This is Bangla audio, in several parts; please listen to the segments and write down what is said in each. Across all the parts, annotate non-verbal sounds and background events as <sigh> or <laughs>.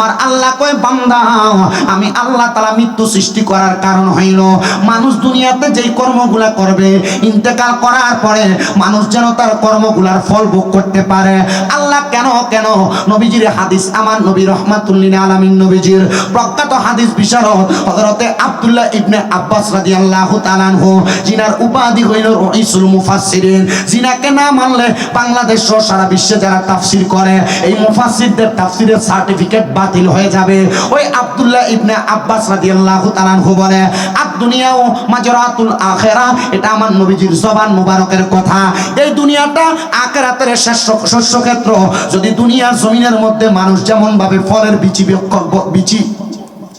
আমার আল্লাহ কয়, বান্দা, আমি আল্লাহ তালা মৃত্যু সৃষ্টি করার কারণ হইল, মানুষ দুনিয়াতে যেই কর্মগুলা করবে, ইন্তেকাল করার পরে মানুষ যেন তার কর্মগুলার ফল ভোগ করতে পারে। আল্লাহ কেন কেন? নবীজির হাদিস আমার নবী রহমাতুল্লিন আলামিন নবীজির প্রখ্যাত হাদিস বিশারদ, হযরতে আব্দুল্লাহ ইবনে আব্বাস রাদিয়াল্লাহু তাআলাহু জিনার উপাধি হইল রইসুল মুফাসসিরিন। জিনাকে না মানলে বাংলাদেশ সহ সারা বিশ্বে যারা তাফসীর করে, এই মুফাসসিরদের তাফসীরের সার্টিফিকেট বাতিল হয়ে যাবে। ওই আবদুল্লাহ ইবনে আব্বাস রাদিয়াল্লাহু তাআলাহু বলে, আদ দুনিয়াও মাজরাতুল আখিরা এটা আমার নবীজির জবান মুবারকের কথা। এই দুনিয়াটা আখিরাতের শস্য ক্ষেত্র যদি দুনিয়ার জমিনের মধ্যে মানুষ যেমন ভাবে ফলের বিচি বিচি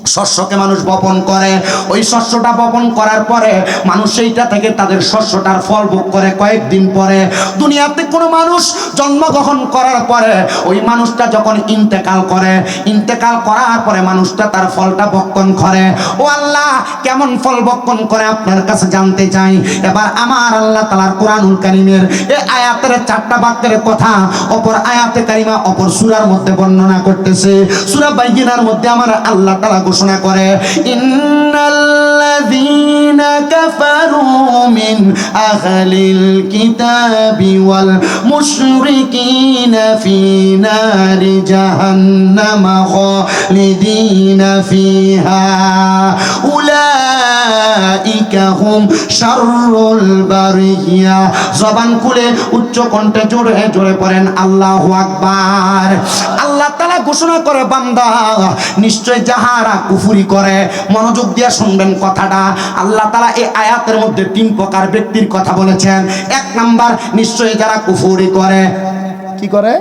শস্যকে মানুষ বপন করে। ওই শস্যটা বপন করার পরে মানুষ সেইটা থেকে তাদের শস্যটার ফল ভোগ করে কয়েকদিন পরে। দুনিয়াতে কোনো মানুষ জন্মগ্রহণ করার পরে ওই মানুষটা যখন ইন্তেকাল করে, ইন্তেকাল করার পরে মানুষটা তার ফলটা বক্ষণ করে। ও আল্লাহ, কেমন ফল বক্ষণ করে আপনার কাছে জানতে চাই? এবার আমার আল্লাহ তালার কোরআনুল কারিমের এ আয়াতের চারটা বাক্যের কথা অপর আয়াতে কারিমা, অপর সুরার মধ্যে বর্ণনা করতেছে। সুরা বাইগিনার মধ্যে আমার আল্লাহ তালা ঘোষণা করে ইন্নাল্লাযীনা কাফারু মিন আহলিল কিতাবি ওয়াল মুশরিকিনা ফি নারি ফিহা। উলাইকা হুম শাররুল বারিয়া জবান খুলে উচ্চ কণ্ঠে জোরে জোরে পড়েন, আল্লাহু আকবার। আল্লাহ তাআলা ঘোষণা করে, বান্দা, নিশ্চয় যাহারা কুফুরি করে, মনোযোগ দিয়ে শুনবেন কথাটা। আল্লাহ তাআলা এই আয়াতের মধ্যে তিন প্রকার ব্যক্তির কথা বলেছেন। এক নাম্বার, নিশ্চয় যারা কুফুরি করে। কি করে?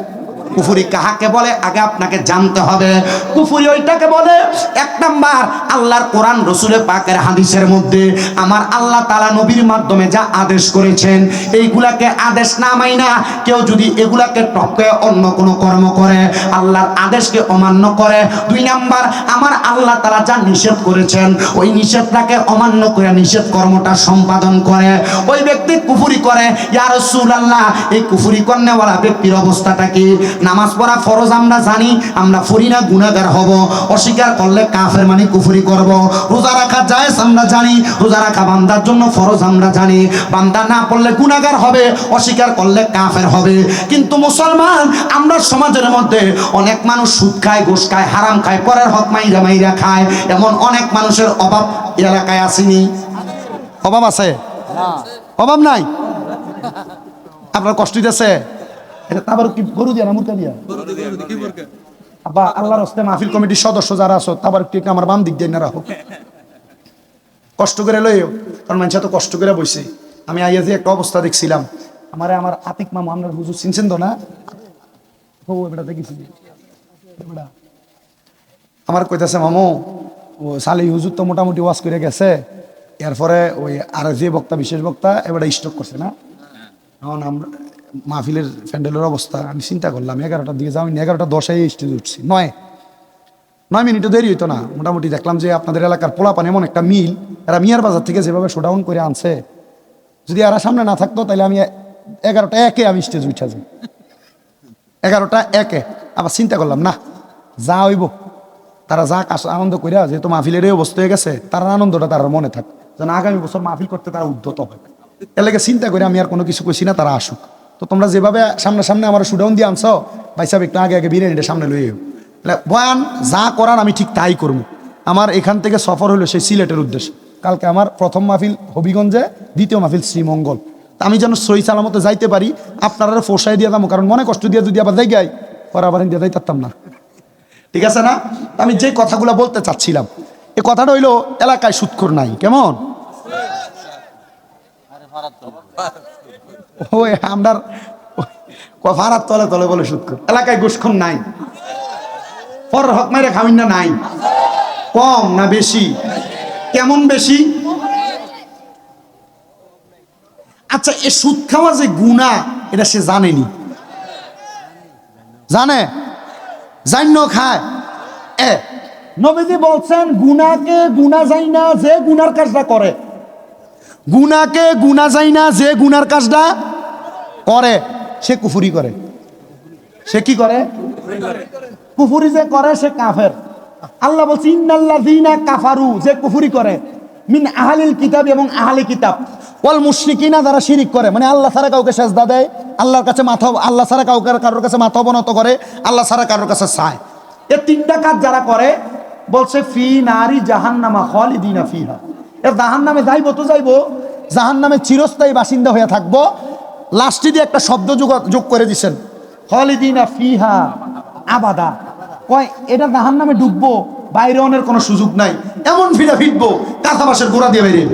কুফুরি কাহাকে বলে? আগে আপনাকে জানতে হবে। কুফুরি ওইটাকে বলে, এক নাম্বার, আল্লাহর কোরআন রসুলে পাকের হাদিসের মধ্যে আমার আল্লাহ তালা নবীর মাধ্যমে যা আদেশ করেছেন, এইগুলাকে আদেশ না মাইনা কেউ যদি এগুলাকে টপকে অন্য কোনো কর্ম করে, আল্লাহর আদেশকে অমান্য করে। দুই নাম্বার, আমার আল্লাহ তালা যা নিষেধ করেছেন, ওই নিষেধটাকে অমান্য করে নিষেধ কর্মটা সম্পাদন করে। ওই ব্যক্তি কুফুরি করে ইয়ার আল্লাহ এই কুফুরি কন্যাওয়ালা ব্যক্তির অবস্থাটা কি? নামাজ পড়া ফরজ আমরা জানি, আমরা ফরি না গুণাগার হব। অস্বীকার করলে কাফের মানে কুফুরি করব। রোজা রাখা জায়েজ আমরা জানি, রোজা রাখা বান্দার জন্য ফরজ আমরা জানি। বান্দা না পড়লে গুণাগার হবে, অস্বীকার করলে কাফের হবে। কিন্তু মুসলমান, আমরা সমাজের মধ্যে অনেক মানুষ সুদ খায়, ঘুষ খায়, হারাম খায়, পরের হক মাইরা মাইরা খায়। এমন অনেক মানুষের অভাব এলাকায় আসেনি। অভাব আছে? অভাব নাই? আপনার কষ্ট দিতেছে এটা তারপর কি গরু দিয়া না মুরগা দিয়া? আব্বা আল্লাহর হস্তে মাহফিল কমিটির সদস্য যারা আছো একটু আমার বাম দিক দিয়ে না রাখো। কষ্ট করে লইও কারণ মানুষ এত কষ্ট করে বসে আমি আইয়া যে একটা অবস্থা দেখছিলাম আমারে আমার আতিক মামু আপনার হুজুর চিনছেন তো না? ও এবার দেখেছি। আমার কইতাছে মামু ও সালি হুজুর তো মোটামুটি ওয়াজ করে গেছে। এরপরে ওই আর যে বক্তা বিশেষ বক্তা এবারে স্টক করছে না? এখন আমরা মাহফিলের প্যান্ডেলের অবস্থা, আমি চিন্তা করলাম, এগারোটার দিকে যাও এগারোটা দশে স্টেজে উঠছি। নয়। নয় মিনিটও দেরি হইতো না। মোটামুটি দেখলাম যে আপনাদের এলাকার পোলাপান এমন একটা মিল, এরা মিয়ার বাজার থেকে যেভাবে শোডাউন করে আনছে। যদি এরা সামনে না থাকতো, তাহলে আমি এগারোটা একে আমি স্টেজ উঠা যাই। এগারোটা একে। আবার চিন্তা করলাম, না, যা হইব। তারা যা কাজ আনন্দ করিয়া যেহেতু মাহফিলের এই অবস্থা হয়ে গেছে, তার আনন্দটা তার মনে থাক। যেন আগামী বছর মাহফিল করতে তারা উদ্যত হয়। এর লাগে চিন্তা করে আমি আর কোনো কিছু কইছি না, তারা আসুক। তো তোমরা যেভাবে সামনে সামনে আমার সুডাউন দিয়ে আনছো, ভাই সাহেব, একটু আগে আগে বিরিয়ানিটা সামনে লইয়ে বয়ান যা করার আমি ঠিক তাই করব। আমার এখান থেকে সফর হলো সেই সিলেটের উদ্দেশ্য। কালকে আমার প্রথম মাহফিল হবিগঞ্জে, দ্বিতীয় মাহফিল শ্রীমঙ্গল। আমি যেন সই সালামতে যাইতে পারি, আপনারা ফোসাই দিয়ে দাম, কারণ মনে কষ্ট দিয়ে যদি আবার যাই গাই, পরে আবার দিয়ে যাই পারতাম না। ঠিক আছে না? আমি যে কথাগুলো বলতে চাচ্ছিলাম, এ কথাটা হইল, এলাকায় সুৎখোর নাই, কেমন? ওই আমরার ভাড়ার তলে তলে বলে সুৎখোর এলাকায় ঘুষখোর নাই। পর হক মাইরে খামিন না নাই। কম না বেশি? কেমন বেশি? আচ্ছা এ সুদ খাওয়া যে গুণা, এটা সে জানেনি। জানে? জান্য খায়। এ, নবীজি বলছেন গুনাকে গুনা যাই না, যে গুনার কাজটা করে। গুনাকে গুনা যাই না, যে গুনার কাজটা করে, সে কুফুরি করে। সে কি করে? কুফুরি যে করে, সে কাফের। আল্লাহ বলছে, ইন্নাল্লাযীনা কাফারু যে কুফুরি করে। মিন আহলিল কিতাব এবং আহলি কিতাব। ওয়াল মুশরিকিনা, যারা শিরিক করে। মানে আল্লাহ ছাড়া কাউকে সেজদা দেয়, আল্লাহর কাছে মাথা, আল্লাহ ছাড়া কাউকে, কারোর কাছে মাথা অবনত করে, আল্লাহ ছাড়া কারোর কাছে চায়। এ তিনটা কাজ যারা করে, বলছে, ফি নারি জাহান্নামা খালিদিনা ফিহা। এ জাহান্নামে যাইবো তো যাইবো জাহান্নামে চিরস্থায়ী বাসিন্দা হয়ে থাকব। লাস্টে দিয়ে একটা শব্দ যোগ করে দিছেন। খালিদিনা ফিহা আবাদা। কয়, এটা জাহান নামে ডুববো, বাইরে অনের কোনো সুযোগ নাই। এমন ফিরে ফিরবো, কাঁথা বাসের গোড়া দিয়ে বেরিয়ে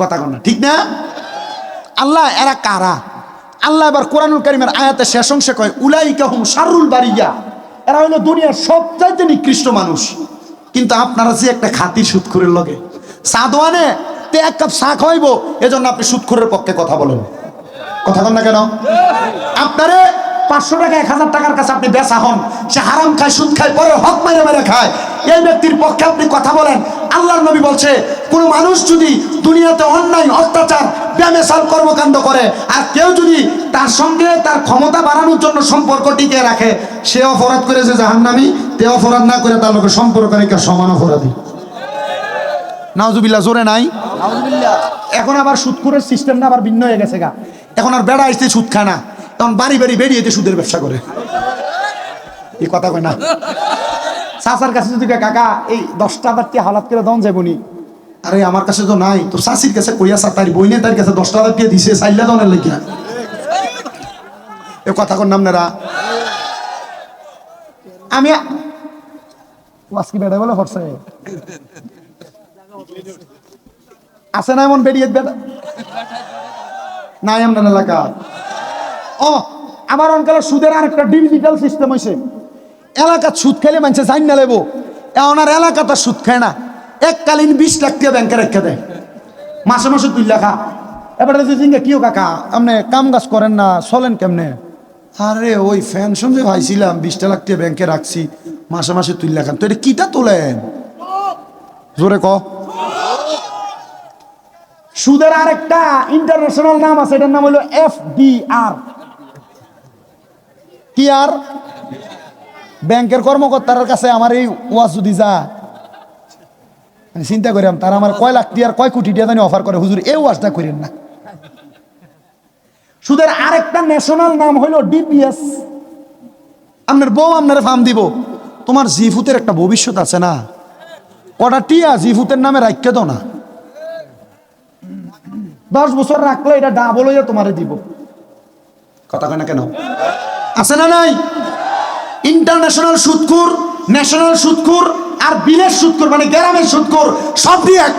কথা কন ঠিক না? আল্লাহ, এরা কারা? আল্লাহ এবার কোরআনুল কারিমের আয়াতে শেষ অংশে কয় উলাই হুম সারুল বারিয়া। এরা হলো দুনিয়ার সবচাইতে নিকৃষ্ট মানুষ। কিন্তু আপনারা যে একটা খাতির সুৎখুরের লগে। সাদওয়ানে তে এক কাপ চা খাইবো এজন্য আপনি সুৎখুরের পক্ষে কথা বলেন। কথা বল না কেন? আপনারে পাঁচশো টাকা, এক হাজার টাকার কাছে আপনি বেচা হন। সে হারাম খায়, সুদ খায় পরে হক মেরে মেরে খায়। এই ব্যক্তির পক্ষে আপনি কথা বলেন। আল্লাহর নবী বলছে, কোনো মানুষ যদি দুনিয়াতে অন্যায়, অত্যাচার ব্যামেসাল কর্মকাণ্ড করে, আর কেউ যদি তার সঙ্গে তার ক্ষমতা বাড়ানোর জন্য সম্পর্ক টিকে রাখে, সে অপরাধ করেছে জাহান্নামি। তে অপরাধ না করে তার লোকের সম্পর্ক রেখে সমান অপরাধী। নাওজুবিল্লাহ জোরে নাই? এখন আবার সুদখোরের সিস্টেমটা আবার ভিন্ন হয়ে গেছে গা। এখন আর বেড়া আসতে সুদ খায় না তখন বাড়ি বাড়ি বেরিয়েতে সুদের ব্যবসা করে। এই কথা কয় না। চাচার কাছে যদি কাকা এই দশটা হাজার হালাত করে দন যাবনি আরে আমার কাছে তো নাই। তোর শাশির কাছে কইয়া তার বইনে তার কাছে দশটা হাজার দিছে চাইলে দনের লেগিয়া এ কথা কর নাম নেরা আমি বেড়া বলে আছে না এমন বেরিয়ে নাই এলাকা। ও, আমার সুদের আরেকটা ডিজিটাল সিস্টেম হয়েছে সুদ খেলে না লেবো। এলাকাটা সুদ খায় না। এককালীন বিশ লাখ টাকা ব্যাংকে রেখে দেয় মাসে মাসে দুই লাখা। এবারে জিঙ্গে কিও কাকা, আপনি কাম কাজ করেন না, চলেন কেমনে? আরে ওই ফ্যানশন যে ভাইছিলাম, বিশটা লাখ টাকা ব্যাংকে রাখছি। মাসে মাসে তুই লেখান তো এটা কিটা তোলেন জোরে ক। সুদের আরেকটা ইন্টারন্যাশনাল নাম আছে, এটার নাম হলো এফ ডি আর কি আর? ব্যাংকের কর্মকর্তার কাছে আমার এই ওয়াজ যদি যা আমি চিন্তা করিলাম, তারা আমার কয় লাখ টিয়ার, কয় কোটি টিয়া জানি অফার করে। হুজুর, এই ওয়াজটা করেন না। সুদের আরেকটা ন্যাশনাল নাম হইল ডিপিএস। আপনার বউ আপনার ফার্ম দিব। তোমার জিফুতের একটা ভবিষ্যৎ আছে না? কটা টিয়া জিফুতের নামে রাখতে দাও না। দশ বছর রাখলে এটা ডাবল হয়ে তোমারে দিব। কথা কয় না কেন? আছে না নাই? ইন্টারন্যাশনাল সুদকুর ন্যাশনাল সুদকুর আর বিলের সুদকুর মানে গ্রামের সুদকুর সব দিয়ে এক।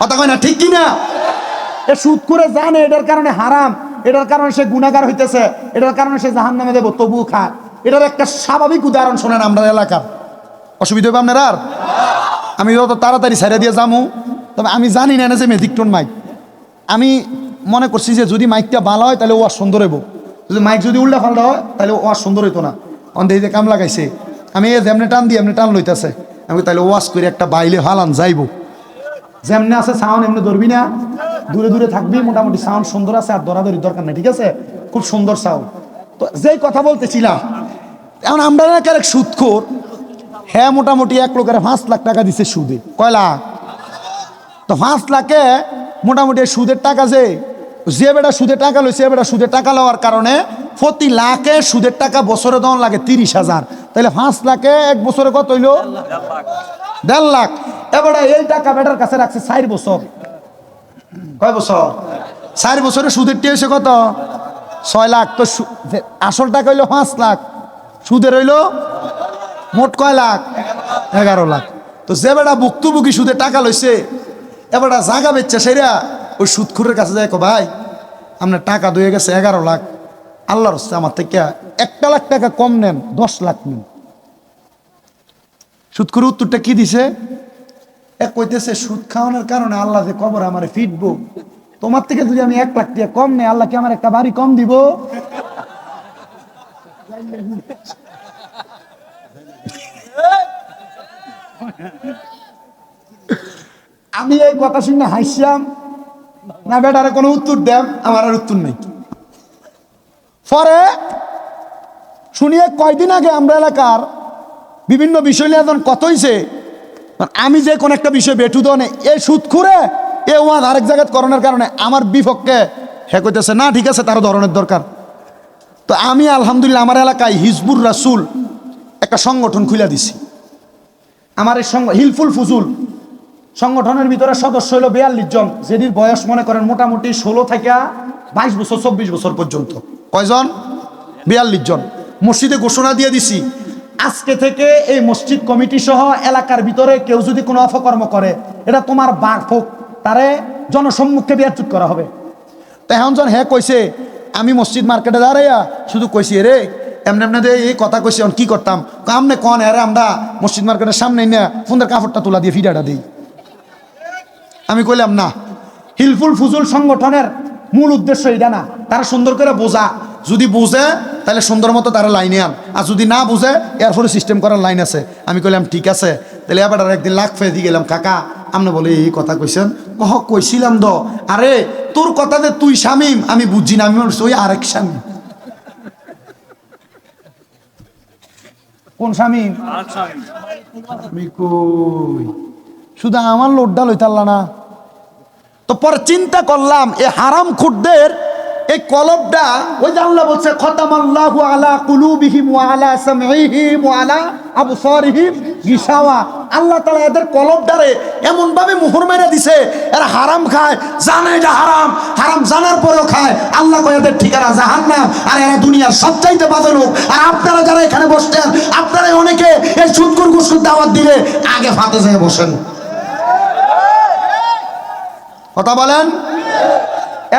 কথা কয় না, ঠিক কি না এ সুদ করে জানে, এটার কারণে হারাম, এটার কারণে সে গুণাগার হইতেছে, এটার কারণে সে জাহান নামে দেবো তবু খায়। এটার একটা স্বাভাবিক উদাহরণ শোনেন আমরা এলাকার। অসুবিধা হবে আপনার আর? আমি যত তাড়াতাড়ি ছেড়ে দিয়ে যামু, তবে আমি জানি না যে মেজিকটন মাইক আমি মনে করছি যে যদি মাইকটা ভালো হয়, তাহলে ও আর সুন্দর হইব। যদি মাইক যদি উল্টা ফাল্টা হয়, তাহলে ও আর সুন্দর হইতো না। অন্ধে যে কাম লাগাইছে। আমি এ যেমনি টান দিয়ে এমনি টান লইতেছে। আমি তাহলে ওয়াশ করে একটা বাইলে হালান যাইবো। যেমনি আছে সাউন্ড এমনি ধরবি না। দূরে দূরে থাকবি, মোটামুটি সাউন্ড সুন্দর আছে, আর দরাদরি দরকার নেই, ঠিক আছে? খুব সুন্দর সাউন্ড তো যেই কথা বলতেছিলাম এখন আমরা না এলাকার এক সুদখোর হ্যাঁ মোটামুটি এক লোকের পাঁচ লাখ টাকা দিছে সুদে। কয় লাখ? তো পাঁচ লাখে মোটামুটি সুদের টাকা যে যে বেটা সুদের টাকা লইছে, এ বেটা সুদের টাকা লওয়ার কারণে প্রতি লাখে সুদের টাকা বছরে দেওয়ান লাগে তিরিশ হাজার। তাহলে পাঁচ লাখে এক বছরে কত হইল? দেড় লাখ। এবারে এই টাকা বেটার কাছে রাখছে চার বছর। কয় বছর? চার বছরে সুদের টি হয়েছে কত? ছয় লাখ। তো আসল টাকা হইল পাঁচ লাখ। সুদের হইল মোট কয় লাখ? এগারো লাখ। তো যে বেটা ভুক্তভোগী সুদে টাকা লইছে এবারটা জাগা বেচছে সেরা, ওই সুদখুরের কাছে কো ভাই, আপনার টাকা দয়ে গেছে এগারো লাখ। আল্লাহর হচ্ছে আমার থেকে একটা লাখ টাকা কম নেন, দশ লাখ নেন। সুদখুর উত্তরটা কি দিছে? এক কইতেছে, সুদ খাওয়ানোর কারণে আল্লাহ যে কবর আমারে ফিটবো। তোমার থেকে যদি আমি এক লাখ টাকা কম নেই, আল্লাহ কি আমার একটা বাড়ি কম দিব? <laughs> আমি এই কথা শুনে হাসছিলাম না বেটারে কোনো উত্তর দেন আমার আর উত্তর নেই। পরে শুনিয়ে কয়দিন আগে আমরা এলাকার বিভিন্ন বিষয় নিয়ে এখন কত হয়েছে আমি যে কোন একটা বিষয় বেটু দনে এ সুদ খুঁড়ে এ ওয়ান আরেক জায়গায় করণের কারণে আমার বিপক্ষে হে কইতেছে, না, ঠিক আছে তার ধরনের দরকার। তো আমি আলহামদুলিল্লাহ আমার এলাকায় হিজবুর রাসুল একটা সংগঠন খুলে দিছি। আমার এই হিলফুল ফুজুল সংগঠনের ভিতরে সদস্য হলো বিয়াল্লিশ জন যেটির বয়স মনে করেন মোটামুটি ষোলো থেকে বাইশ বছর, চব্বিশ বছর পর্যন্ত। কয়জন? বিয়াল্লিশ জন। মসজিদে ঘোষণা দিয়ে দিছি, আজকে থেকে এই মসজিদ কমিটি সহ এলাকার ভিতরে কেউ যদি কোনো অপকর্ম করে, এটা তোমার বাঘ ফোক তারে জনসম্মুখে বিয়ারচুত করা হবে। তো এখন জন হ্যাঁ কইছে আমি মসজিদ মার্কেটে দাঁড়াইয়া শুধু কইছি রে এমনি এমনি এই কথা কইছি, এখন কি করতাম? আমনে কন আরে আমরা মসজিদ মার্কেটের সামনে না ফোনের কাপড়টা তুলা দিয়ে ফিডাটা দিই। আমি কইলাম, না, হিলফুল ফুজুল সংগঠনের মূল উদ্দেশ্য এটা না, তারা সুন্দর করে বোঝা। যদি বুঝে, তাহলে সুন্দর মতো তারা লাইনে আন। আর যদি না বুঝে এরপরে সিস্টেম করার লাইন আছে। আমি কইলাম, ঠিক আছে, তাহলে এবার একদিন লাখ ফেয়ে দিয়ে গেলাম, কাকা। আপনি বলে, এই কথা কইছেন কহ কইছিলাম দ। আরে, তোর কথাতে তুই স্বামীম আমি বুঝছি না, আমি ওই আরেক স্বামী কোন স্বামী আমি কই? শুধু আমার লোডটা লইতাল্লা না। তো পরে চিন্তা করলাম, এ হারাম খুদ্দের, এই কলবটা, ওই আল্লাহ বলছে, খতামাল্লাহু আলা কুলুবিহিম ওয়া আলা সামঈহিম ওয়া আলা আবসারিহিম গিশাওয়া আল্লাহ তালা এদের কলবটারে এমন ভাবে মোহর মেরে দিছে, এরা হারাম খায়, জানে এটা হারাম হারাম জানার পরেও খায়। আল্লাহ কয়, এদের ঠিকানা জাহান্নাম। আর এরা দুনিয়ার সবচাইতে বাজে লোক। আর আপনারা যারা এখানে বসছেন আপনারা অনেকে এই সুদকুর গুসকুর দাওয়াত দিলে আগে ফাতে যেয়ে বসেন। কথা বলেন?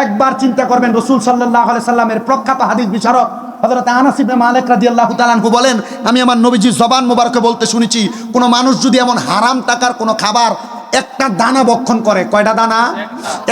একবার চিন্তা করবেন, রসুল সাল্লাহ সাল্লামের প্রখ্যাত হাদিস বিচারক হযরত আনাসিবে মালিক রাজি আল্লাহ আনহু বলেন, আমি আমার নবীজির জবান মোবারকে বলতে শুনেছি, কোনো মানুষ যদি এমন হারাম টাকার কোনো খাবার একটা দানা বক্ষণ করে। কয়টা দানা?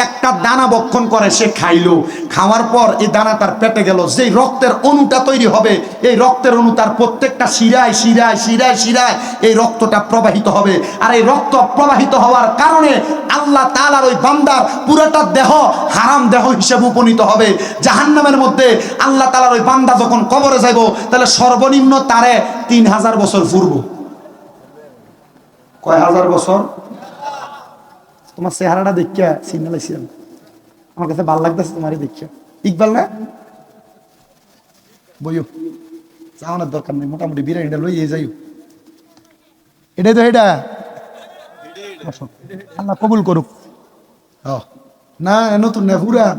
একটা দানা বক্ষণ করে, সে খাইলো। খাওয়ার পর এই দানা তার পেটে গেল। যেই রক্তের অণুটা তৈরি হবে, এই রক্তের অণু তার প্রত্যেকটা শিরায় শিরায় শিরায় শিরায় এই রক্তটা প্রবাহিত হবে। আর এই রক্ত প্রবাহিত হওয়ার কারণে আল্লাহ তালার ওই বান্দার পুরোটা দেহ হারাম দেহ হিসেবে উপনীত হবে। জাহান্নামের মধ্যে আল্লাহ তালার ওই বান্দা যখন কবরে যাইব, তাহলে সর্বনিম্ন তারে তিন হাজার বছর ফুরবো। কয় হাজার বছর? তোমার চেহারাটা দেখিয়া চিন্তা লাগছিলাম। আমার কাছে ভালো লাগতেছে তোমারই দেখিয়া। ইকবাল না? বইও যাওয়ানোর দরকার নেই, মোটামুটি বিরিয়ানিটা লইয়ে যাইও এটাই তো এটা। আল্লাহ কবুল করুক। না, নতুন না, পুরান।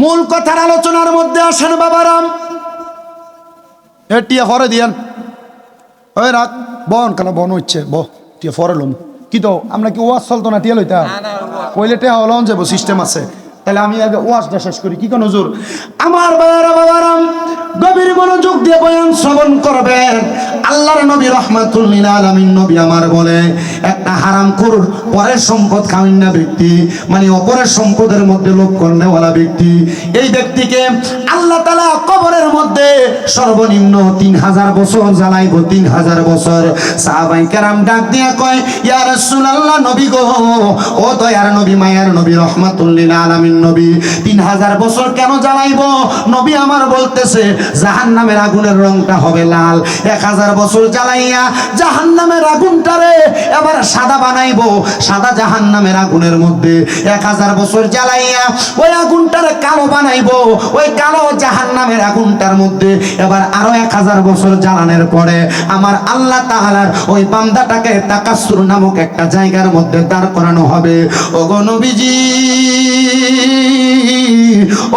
মূল কথার আলোচনার মধ্যে আসেন বাবারাম। এ টিয়া ফরে দিয়ান। ওই রাখ। বন কেন বন হচ্ছে? ব টিয়া ফরে লম। কি তো আমরা কি ওয়াজ চলতো না টিয়া লইতা কইলে টেহা হলন যাব সিস্টেম আছে। তাহলে আমি আগে ওয়াজটা শেষ করি। কি কোন হুজুর? আমার বাবারা বাবারাম গভীর মনোযোগ দিয়ে বয়ান শ্রবণ করবেন। আল্লাহর নবী রহমাতুল্লিল আলামিন নবী আমার বলে, একটা হারাম করুর পরের সম্পদ খাওয়ান না ব্যক্তি মানে অপরের সম্পদের মধ্যে লোক কর্ণেওয়ালা ব্যক্তি। এই ব্যক্তিকে আল্লাহ তালা কবরের মধ্যে সর্বনিম্ন তিন হাজার বছর জ্বালাইব, তিন হাজার বছর। সাহাবাই কেরাম ডাক দিয়া কয়, ইয়া রাসূলুল্লাহ, নবী গো, ও দয়ার নবী, মায়ার নবী রহমাতুল্লিল আলামিন নবী। তিন হাজার বছর কেন জ্বালাইব নবী আমার বলতেছে, জাহান্নামের আগুনের রংটা হবে লাল। এক হাজার বছর জ্বালাইয়া জাহান্নামের আগুনটারে এবার সাদা বানাইবো। সাদা জাহান্নামের আগুনের মধ্যে এক হাজার বছর জ্বালাইয়া ওই আগুনটারে কালো বানাইবো। ওই কালো জাহান্নামের আগুনটার মধ্যে এবার আরও এক হাজার বছর জ্বালানোর পরে আমার আল্লাহ তাহালার ওই বান্দাটাকে তাকাসুর নামক একটা জায়গার মধ্যে দাঁড় করানো হবে। ওগো নবীজি!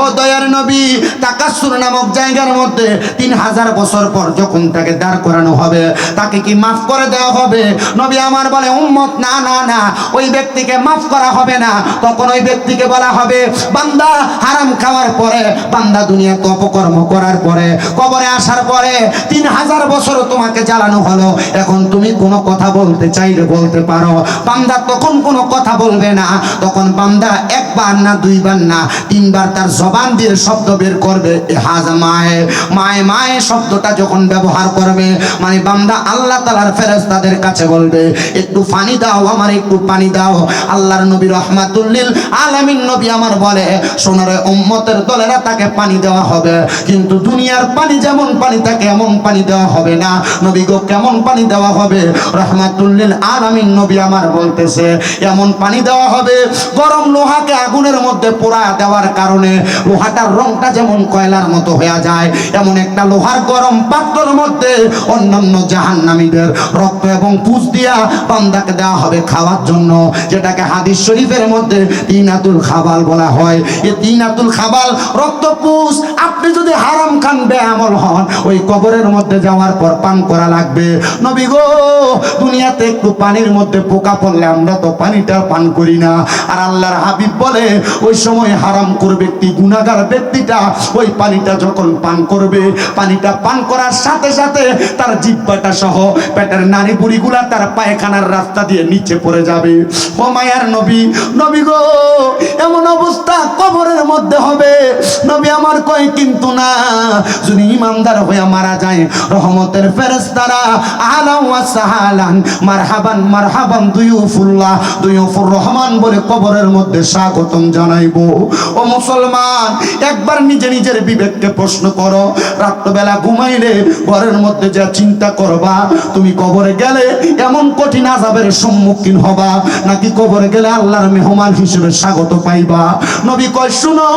ও দয়ার নবী তাকাসুর নামক জায়গার মধ্যে তিন হাজার বছর পর যখন তাকে দাঁড় করানো হবে, তাকে কি মাফ করে দেওয়া হবে? নবী আমার বলে, উম্মত, না না না, ওই ব্যক্তিকে মাফ করা হবে না। তখন ওই ব্যক্তিকে বলা হবে, বান্দা, হারাম খাওয়ার পরে, বান্দা দুনিয়াতে অপকর্ম করার পরে, কবরে আসার পরে তিন হাজার বছর তোমাকে জ্বালানো হলো। এখন তুমি কোনো কথা বলতে চাইলে বলতে পারো। বান্দা তখন কোনো কথা বলবে না। তখন বান্দা একবার না, দুইবার না তিনবার তার জবান দিয়ে শব্দ বের করবে, এ হাজ মায়ে মায়ে মায়ে শব্দটা যখন ব্যবহার করবে মানে বান্দা আল্লাহ তালার ফেরেস্তাদের কাছে বলবে, একটু পানি দাও আমার, একটু পানি দাও। আল্লাহর নবী রহমাতুল্লিল আলামিন নবী আমার বলে সোনারে উম্মতের দলেরা তাকে পানি দেওয়া হবে, কিন্তু দুনিয়ার পানি যেমন পানি, তাকে এমন পানি দেওয়া হবে না। নবী গো, কেমন পানি দেওয়া হবে? রহমাতুল্লিল আলামিন নবী আমার বলতেছে, এমন পানি দেওয়া হবে, গরম লোহাকে আগুনের মধ্যে পোড়া দেওয়ার কারণে লোহাটার রংটা যেমন কয়লার মতো হয়ে যায়, এমন একটা লোহার গরম পাত্রের মধ্যে অন্যান্য জাহান্নামীদের রক্ত এবং পুষ দিয়া বান্দাকে দেওয়া হবে খাওয়ার জন্য, যেটাকে হাদিস শরীফের মধ্যে তিনাতুল খাবাল বলা হয়। এই তিনাতুল খাবাল, রক্ত পুষ আপনি যদি হারাম খান বেআমল হন, ওই কবরের মধ্যে যাওয়ার পর পান করা লাগবে। নবী গো, দুনিয়াতে একটু পানির মধ্যে পোকা পড়লে আমরা তো পানিটা পান করি না। আর আল্লাহর হাবিব বলে, ওই সময় হারাম করে ব্যক্তি গুণাগার ব্যক্তিটা ওই পানিটা যখন পান করবে, পানিটা পান করার সাথে সাথে তার জিব্বাটা সহ পেটের নারী বুড়িগুলা তার পায়খানার রাস্তা দিয়ে নিচে পড়ে যাবে। ও মায়ার নবী নবী গো, এমন অবস্থা কবরের মধ্যে হবে। নবী আমার কয়, কিন্তু না, যদি ইমানদার হয়ে মারা যায়, রহমতের ফেরেস্তারা আলাম সাহালান, মারহাবান মারহাবান দুইউফুল্লাহ, দুইউফুর রহমান বলে কবরের মধ্যে স্বাগতম জানাইবো। ও মুসলমান, একবার নিজে নিজের বিবেককে প্রশ্ন করো। রাত্রবেলা ঘুমাইলে ঘরের মধ্যে যা চিন্তা করবা, তুমি কবরে গেলে এমন কঠিন আজাবের সম্মুখীন হবা, নাকি কবরে গেলে আল্লাহর মেহমান হিসেবে স্বাগত পাইবা? নবী কয়, শুনো